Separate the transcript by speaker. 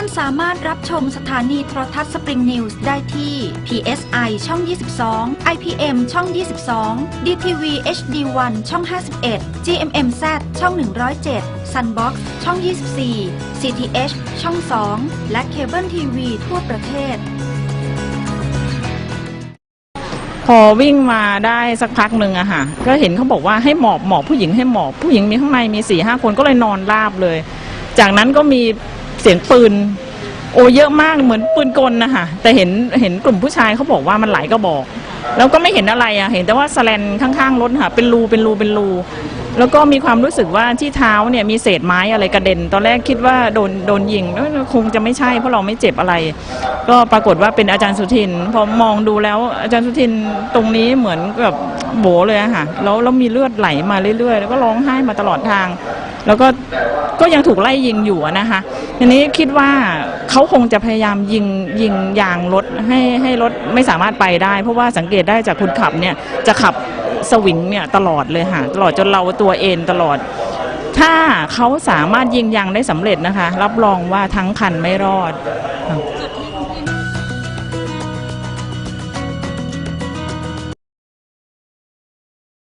Speaker 1: ท่านสามารถรับชมสถานีโทรทัศน์สปริงนิวส์ได้ที่ PSI ช่อง 22 IPM ช่อง 22 DTV HD1 ช่อง 51 GMMZ ช่อง 107 Sunbox ช่อง 24 CTH ช่อง 2 และเคเบิลทีวีทั่วประเทศ
Speaker 2: พอวิ่งมาได้สักพักหนึ่งอะค่ะ ก็เห็นเขาบอกว่าให้หมอบหมอบผู้หญิงให้หมอบผู้หญิงมีข้างในมีสี่ห้าคนก็เลยนอนราบเลย จากนั้นก็มี เสียงปืน โอเยอะมากเหมือนปืนกลนะคะแต่เห็นเห็นกลุ่มผู้ชายเขาบอกว่ามันหลายกระบอก แล้วก็ไม่เห็นอะไรอะเห็นแต่ว่าสแลนข้างๆรถค่ะ เป็นรูเป็นรูเป็นรู แล้วก็มีความรู้สึกว่าที่เท้าเนี่ยมีเศษไม้อะไรกระเด็น ตอนแรกคิดว่าโดนโดนยิงแล้วคงจะไม่ใช่เพราะเราไม่เจ็บอะไร ก็ปรากฏว่าเป็นอาจารย์สุทินพอมองดูแล้วอาจารย์สุทินตรงนี้เหมือนกับโบเลยอะค่ะแล้วแล้วมีเลือดไหลมาเรื่อยๆ แล้วก็ร้องไห้มาตลอดทาง แล้วก็ก็ยังถูกไล่ยิงอยู่อะนะคะทีนี้คิดว่าเขาคงจะพยายามยิงยิงยางรถให้ให้รถไม่สามารถไปได้ เพราะว่าสังเกตได้จากคนขับเนี่ยจะขับสวิงเนี่ยตลอดเลยค่ะตลอดจนเราตัวเอนตลอด ถ้าเขาสามารถยิงยางได้สำเร็จนะคะ รับรองว่าทั้งคันไม่รอด
Speaker 3: จุดที่